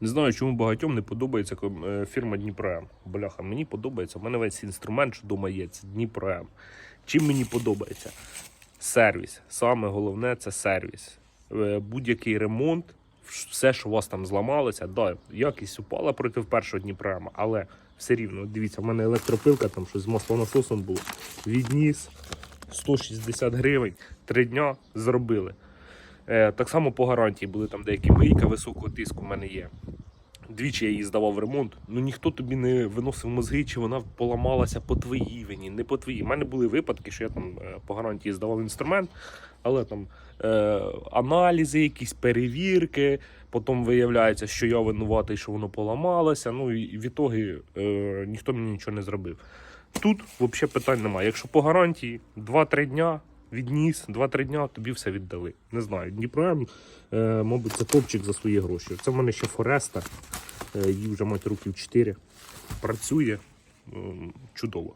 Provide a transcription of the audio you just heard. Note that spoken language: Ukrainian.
Не знаю, чому багатьом не подобається е, фірма Дніпром. Бляха, мені подобається. У мене весь інструмент, що вдома є, це Дніпром. Чим мені подобається? Сервіс. Саме головне це сервіс. Е, Будь-який ремонт, все, що у вас там зламалося, да, якість упала проти першого Дніпрома, але все рівно, дивіться, в мене електропилка, там щось з маслонасосом було. Відніс 160 гривень, три дня зробили. Е, так само по гарантії були там деякі мийка високого тиску в мене є. Двічі я її здавав в ремонт. Ну ніхто тобі не виносив мозги, чи вона поламалася по твоїй вині, не по твоїй. У мене були випадки, що я там е, по гарантії здавав інструмент, але там е, аналізи, якісь перевірки. Потім виявляється, що я винуватий, що воно поламалося. Ну і в ітогі е, ніхто мені нічого не зробив. Тут взагалі питань немає. Якщо по гарантії 2-3 дня відніс, 2-3 дня тобі все віддали. Не знаю. Дніпром, е, мабуть, це топчик за свої гроші. Це в мене ще Фореста. Е, їй вже мать років 4. Працює е, чудово.